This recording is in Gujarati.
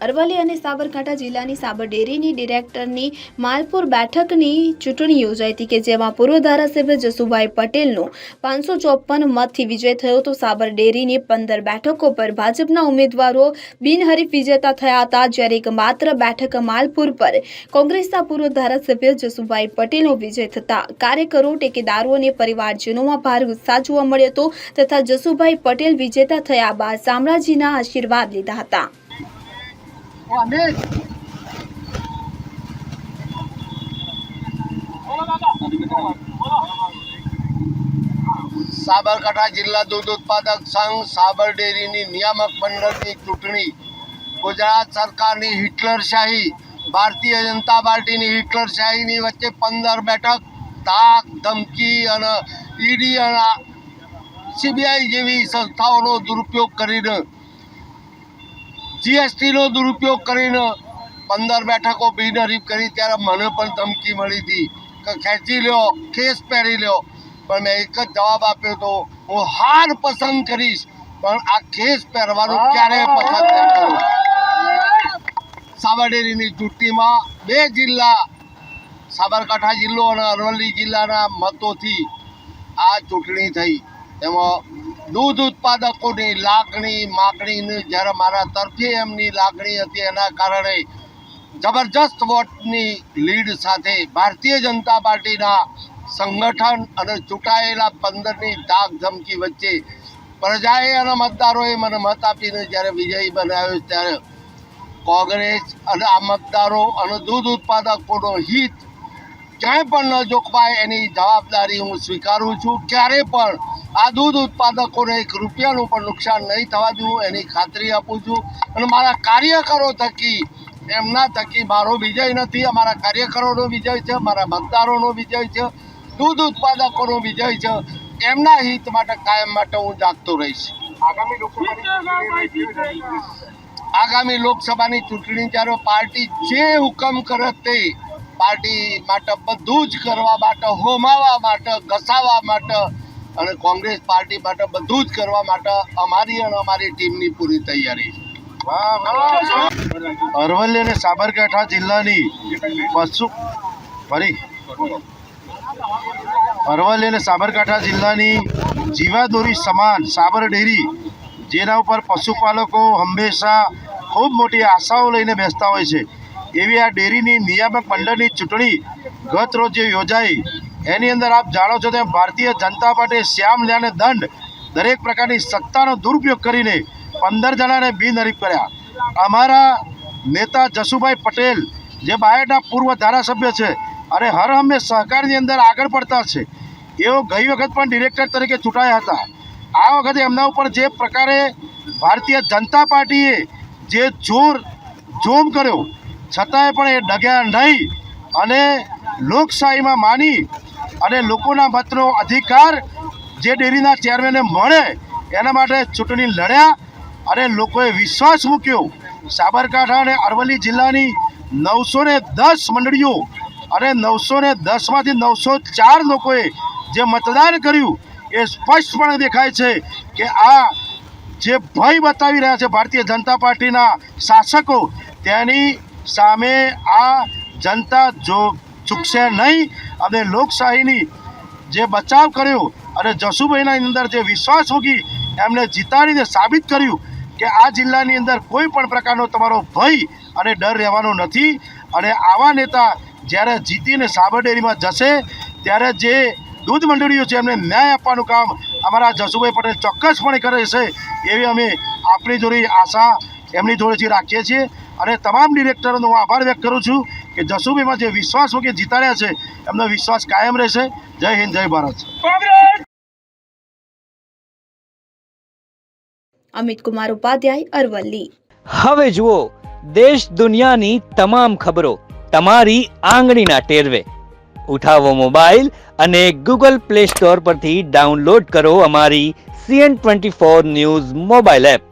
અરવલ્લી અને સાબરકાંઠા જિલ્લાની સાબર ડેરીની ડિરેક્ટરની માલપુર બેઠકની ચૂંટણી યોજાઈ હતી કે જેમાં પૂર્વ ધારાસભ્ય જસુભાઈ પટેલનો પાંચસો ચોપન મતથી વિજય થયો તો સાબર ડેરીની પંદર બેઠકો પર ભાજપના ઉમેદવારો બિનહરીફ વિજેતા થયા હતા, જ્યારે એક માત્ર બેઠક માલપુર પર કોંગ્રેસના પૂર્વ ધારાસભ્ય જસુભાઈ પટેલનો વિજય થતા કાર્યકરો, ટેકેદારો અને પરિવારજનોમાં ભાર ઉત્સાહ જોવા મળ્યો હતો તથા જસુભાઈ પટેલ વિજેતા થયા બાદ શામળાજીના આશીર્વાદ લીધા હતા. સાબરકાંઠા જિલ્લા દૂધ ઉત્પાદક સંઘ સાબર ડેરીની નિયામક મંડળની ચૂંટણી. ગુજરાત સરકારની હિટલરશાહી ભારતીય જનતા પાર્ટીની હિટલરશાહીની વચ્ચે પંદર બેઠક તાક ધમકી અને ઈડી અને સીબીઆઈ જેવી સંસ્થાઓનો દુરુપયોગ કરીને જીએસટીનો દુરુપયોગ કરીને પંદર બેઠકો બિનહરીફ કરી ત્યારે મને પણ ધમકી મળી હતી કે ખેંચી લ્યો કેસ પહેરી લ્યો. પણ મેં એક જ જવાબ આપ્યો હતો હું હાર પસંદ કરીશ, પણ આ કેસ પહેરવાનું ક્યારેય પસંદ નહીં કરું. સાબરડેરીની ચૂંટણીમાં બે જિલ્લા, સાબરકાંઠા જિલ્લો અને અરવલ્લી જિલ્લાના મતોથી આ ચૂંટણી થઈ. એમાં દૂધ ઉત્પાદકોની લાગણી, માગણીની જ્યારે મારા તરફી એમની લાગણી હતી, એના કારણે જબરજસ્ત વોટની લીડ સાથે ભારતીય જનતા પાર્ટીના સંગઠન અને ચૂંટાયેલા પંદરની ધાક ધમકી વચ્ચે પ્રજાએ અને મતદારોએ મને મત આપીને જ્યારે વિજયી બનાવ્યો ત્યારે કોંગ્રેસ અને આ મતદારો અને દૂધ ઉત્પાદકોનો હિત ક્યાંય પણ ન જોખવાય એની જવાબદારી હું સ્વીકારું છું. ક્યારે પણ આ દૂધ ઉત્પાદકોને એક રૂપિયાનું પણ નુકસાન નહીં થવા દઉં એની ખાતરી આપું છું. અને મારા કાર્યકરો થકી એમના થકી મારો વિજય નથી. અમારા કાર્યકરોનો વિજય છે મારા મતદારોનો વિજય છે દૂધ ઉત્પાદકોનો વિજય છે. એમના હિત માટે કાયમ માટે હું જાગતો રહીશ. આગામી લોકસભાની ચૂંટણી જ્યારે પાર્ટી જે હુકમ કરે તે પાર્ટી માટે બધું જ કરવા માટે હોમાવા માટે ઘસાવા માટે અને કોંગ્રેસ પાર્ટી માટે બધું જ કરવા માટે અમારી અને અમારી ટીમની પૂરી તૈયારી છે. અરવલ્લી અને સાબરકાંઠા જિલ્લાની પશુ ફરી. અરવલ્લી અને સાબરકાંઠા જિલ્લાની જીવાદોરી સમાન સાબર ડેરી જેના ઉપર પશુપાલકો હંમેશા ખૂબ મોટી આશાઓ લઈને બેસતા હોય છે. એવી આ ડેરીની નિયામક મંડળની ચૂંટણી ગત રોજ યોજાઈ. એની અંદર આપ જાણો છો તેમ ભારતીય જનતા પાર્ટી શ્યામ લ્યાને દંડ દરેક પ્રકારની સત્તાનો દુરુપયોગ કરીને પંદર જણાને બિનહરીફ કર્યા. અમારા નેતા જસુભાઈ પટેલ, જે બાયડના પૂર્વ ધારાસભ્ય છે અને હર હંમેશ સહકારની અંદર આગળ પડતા છે, એઓ ગઈ વખત પણ ડિરેક્ટર તરીકે ચૂંટાયા હતા. આ વખતે એમના ઉપર જે પ્રકારે ભારતીય જનતા પાર્ટીએ જે જોર જોમ કર્યો, છતાંય પણ એ ડગ્યા નહીં અને લોકશાહીમાં માની અને લોકોના મતનો અધિકાર જે ડેરીના ચેરમેને મળે, એના માટે ચૂંટણી લડ્યા અને લોકોએ વિશ્વાસ મૂક્યો. સાબરકાંઠા અને અરવલ્લી જિલ્લાની નવસો ને દસ મંડળીઓ અને નવસો ને દસમાંથી નવસો ચાર લોકોએ જે મતદાન કર્યું, એ સ્પષ્ટપણે દેખાય છે કે આ જે ભય બતાવી રહ્યા છે ભારતીય જનતા પાર્ટીના શાસકો, તેની સામે આ જનતા જો ચૂકશે નહીં. અને લોકશાહીની જે બચાવ કર્યો અને જસુભાઈના અંદર જે વિશ્વાસ ઉગી, એમને જીતાડીને સાબિત કર્યું કે આ જિલ્લાની અંદર કોઈ પણ પ્રકારનો તમારો ભય અને ડર રહેવાનો નથી. અને આવા નેતા જ્યારે જીતીને સાબરડેરીમાં જશે, ત્યારે જે દૂધ મંડળીઓ છે એમને ન્યાય આપવાનું કામ અમારા જસુભાઈ પટેલ ચોક્કસપણે કરે છે, એવી અમે આપણી જોડે આશા, એમની જોડેથી રાખીએ છીએ. અને તમામ ડિરેક્ટરોનો હું આભાર વ્યક્ત કરું છું. કે જસુભાઈમાં જે વિશ્વાસ મૂકી જીતાડ્યા છે એમનો વિશ્વાસ કાયમ રહેશે. જય હિન્દ જય ભારત. અમિત કુમાર ઉપાધ્યાય અરવલ્લી. હવે જુઓ દેશ દુનિયાની તમામ ખબરો તમારી આંગળીના ટેરવે. ઉઠાવો મોબાઈલ અને ગૂગલ પ્લે સ્ટોર પરથી ડાઉનલોડ કરો અમારી CN twenty four news mobile app.